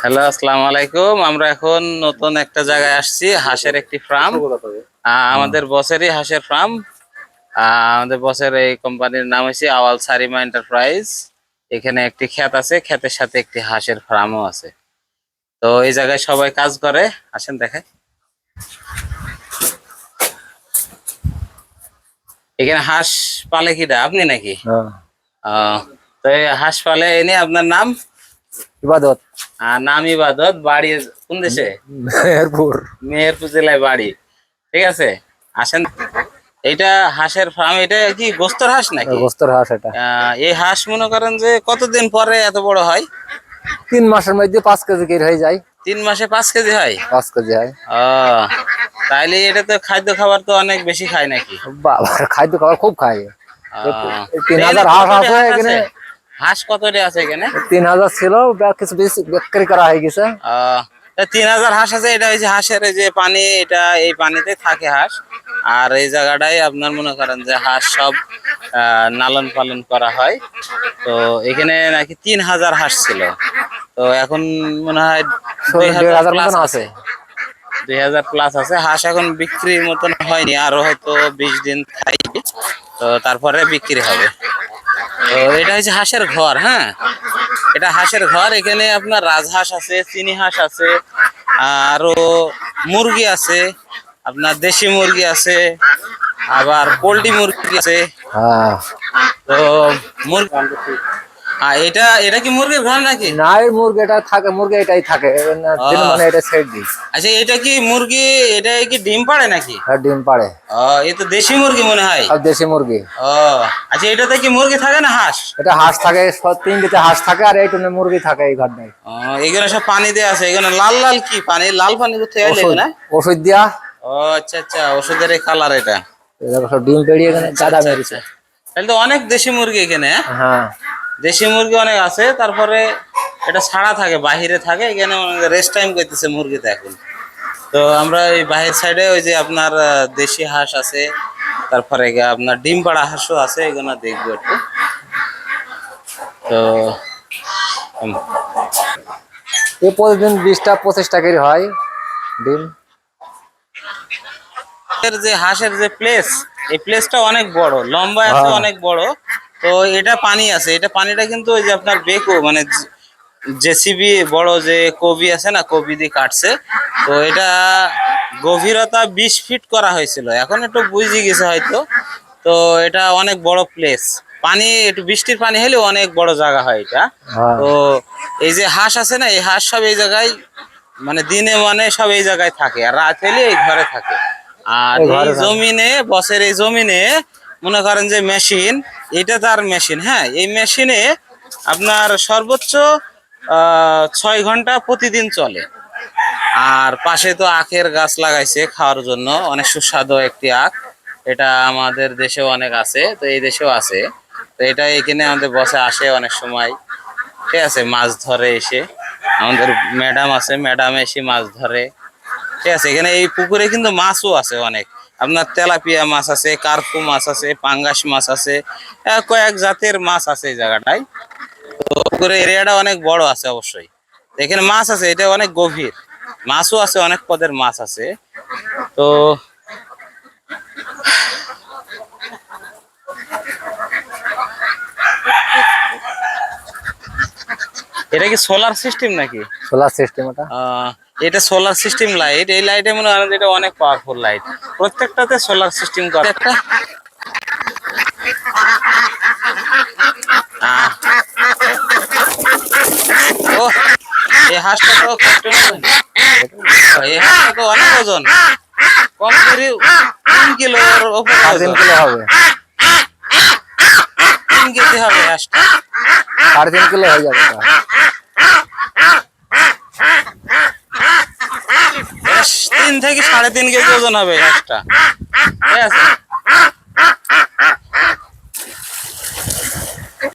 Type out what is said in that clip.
Hello আসসালামু আলাইকুম। আমরা এখন নতুন একটা জায়গায় আসছি হাঁসের একটি ফার্ম। আমাদের বসেরই হাঁসের ফার্ম। আমাদের বসের এই কোম্পানির নাম হচ্ছে আওয়াল সারিমা এন্টারপ্রাইজ। এখানে একটি ক্ষেত আছে ক্ষেতের সাথে একটি হাঁসের ফার্মও আছে। তো এই জায়গায় সবাই কাজ করে। আসেন দেখে এখানে হাঁস পালে কিটা আপনি নাকি? তো হাঁস পালে এনে আপনার নাম? ইবাদত? নাম ইবাদত বাড়ি কোন দেশে? মেহেরপুর। মেহেরপুর জেলায় বাড়ি। ঠিক আছে? আসেন। এটা হাঁসের ফার্ম এটা কি গোস্তর হাঁস নাকি? গোস্তর হাঁস এটা। এই হাঁস মনে করেন যে কতদিন পরে এত বড় হয়? তিন মাসের মধ্যে পাঁচ কেজি কেজি হয়ে যায়। তিন মাসে পাঁচ কেজি হয়? পাঁচ কেজি হয়। ও তাইলে এটা তো খাদ্য খাবার তো অনেক বেশি খায় নাকি? বাবা খাদ্য খাবার খুব খায়। তিন হাজার হাঁস আছে এখানে। হাঁস কতটি আছে এখানে? তিন হাজার ছিল কিছু বেশি বিক্রি করা হয়ে গেছে। তিন হাজার হাঁস আছে এটা হচ্ছে হাঁসের যে পানি এটা এই পানিতে থাকে হাঁস। আর এই জায়গাটাই আপনার মনে করেন যে হাঁস সব লালন পালন করা হয়। তো এখানে নাকি তিন হাজার হাঁস ছিল। তো এখন মনে হয় দুই হাজার plus আছে। দুই হাজার প্লাস আছে। হাঁস এখন বিক্রির মতন হয়নি আরও হয়তো বিশ দিন থাকবে। তো তারপরে বিক্রি হবে। তো এটা হচ্ছে হাঁসের ঘর হ্যাঁ? এটা হাঁসের ঘর এখানে আপনার রাজহাঁস আছে চিনি হাঁস আছে আরও মুরগি আছে আপনার দেশি মুরগি আছে আবার পোল্ট্রি মুরগি আছে। হ্যাঁ। তো মুরগি আর এটা এটা কি মুরগির ঘর নাকি? না এই মুরগি এটা থাকে মুরগি এটাই থাকে। মানে এটা ছেড়ে দিই। আচ্ছা এটা কি মুরগি এটা কি ডিম পাড়ে নাকি? আর ডিম পাড়ে। ও এ তো দেশি মুরগি মনে হয়। আর দেশি মুরগি। ও আচ্ছা এটাতে কি মুরগি থাকে না হাঁস? এটা হাঁস থাকে তিনটিতে হাঁস থাকে আর এইটুকু মুরগি থাকে এই ঘর নেই এখানে সব পানি দেওয়া আছে এখানে লাল লাল কি পানি? লাল পানি কোথায় না ওষুধ দিয়া। ও আচ্ছা আচ্ছা ওষুধের কালার এটা। এরকম সব ডিম পেড়িয়ে এখানে গাদা মেরেছে। তাহলে তো অনেক দেশি মুরগি এখানে হ্যাঁ? দেশি মুরগি অনেক আছে তারপরে এটা ছাড়া থাকে বাহিরে থাকে এখানে রেস্ট টাইম করতেছে মুরগিতে এখন। তো আমরা এই বাহির সাইডে ওই যে আপনার দেশি হাঁস আছে তারপরে আপনার ডিম পাড়া হাঁসও আছে এগুলো দেখব একটু। তো এই প্রতিদিন বিশটা পঁচিশটা করে হয় ডিম। এর যে হাঁসের যে প্লেস এই প্লেসটা অনেক বড় লম্বা আছে হ্যাঁ। অনেক বড়। তো এটা পানি আছে। এটা পানিটা কিন্তু ওই যে আপনার বেকো মানে জেসিবি বড় যে কবি আছে না কবি দিয়ে কাটছে। তো এটা গভীরতা বিশ ফিট করা হয়েছিল। এখন একটু বুঝে গেছে হয়তো। তো এটা অনেক বড় প্লেস পানি একটু বৃষ্টির পানি হলে অনেক বড় জায়গা হয় এটা। হ্যাঁ। তো এই যে হাঁস আছে না এই হাঁস সব এই জায়গায় মানে দিনে মানে সব এই জায়গায় থাকে। আর রাত হলে এই ঘরে থাকে। আর এই। জমিনে বসের এই জমিনে মনে করেন যে মেশিন এটা তার মেশিন হ্যাঁ এই মেশিনে আপনার সর্বোচ্চ ছয় ঘণ্টা প্রতিদিন চলে। আর পাশে তো আখের গাছ লাগাইছে খাওয়ার জন্য, অনেক সুস্বাদু একটি আখ। এটা আমাদের দেশেও অনেক আছে, তো এই দেশেও আছে। তো এটা এখানে আমাদের বসে আসে অনেক সময়। ঠিক আছে, মাছ ধরে এসে। আমাদের ম্যাডাম আছে, ম্যাডাম এসে মাছ ধরে। ঠিক আছে, এখানে এই পুকুরে কিন্তু মাছও আছে অনেক। আপনার তেলাপিয়া মাছ আছে কার্পু মাছ আছে পাঙ্গাস মাছ আছে কয়েক জাতের মাছ আছে এই জায়গাটায়। তো এরিয়াটা অনেক বড় আছে অবশ্যই। এখানে মাছ আছে এটা অনেক গভীর। মাছও আছে অনেক পদের মাছ আছে। তো এটা কি সোলার সিস্টেম নাকি? সোলার সিস্টেম ওটা। আহ, এটা সোলার সিস্টেম লাইট এই লাইটে মনে হয় এটা অনেক পাওয়ারফুল লাইট প্রত্যেকটাতে সোলার সিস্টেম করা। একটা ও এই হাঁসটা তো। এই হাঁসটা তো অনেক ওজন। কম করে তিন সাড়ে তিন। কিলো হবে। তিন কেজি হবে হাঁসটা। সাড়ে তিন কিলো হয়ে যাবে ওটা। বেশ, তিন থেকে সাড়ে তিন কেজি ওজন হবে হাঁসটা ঠিক আছে?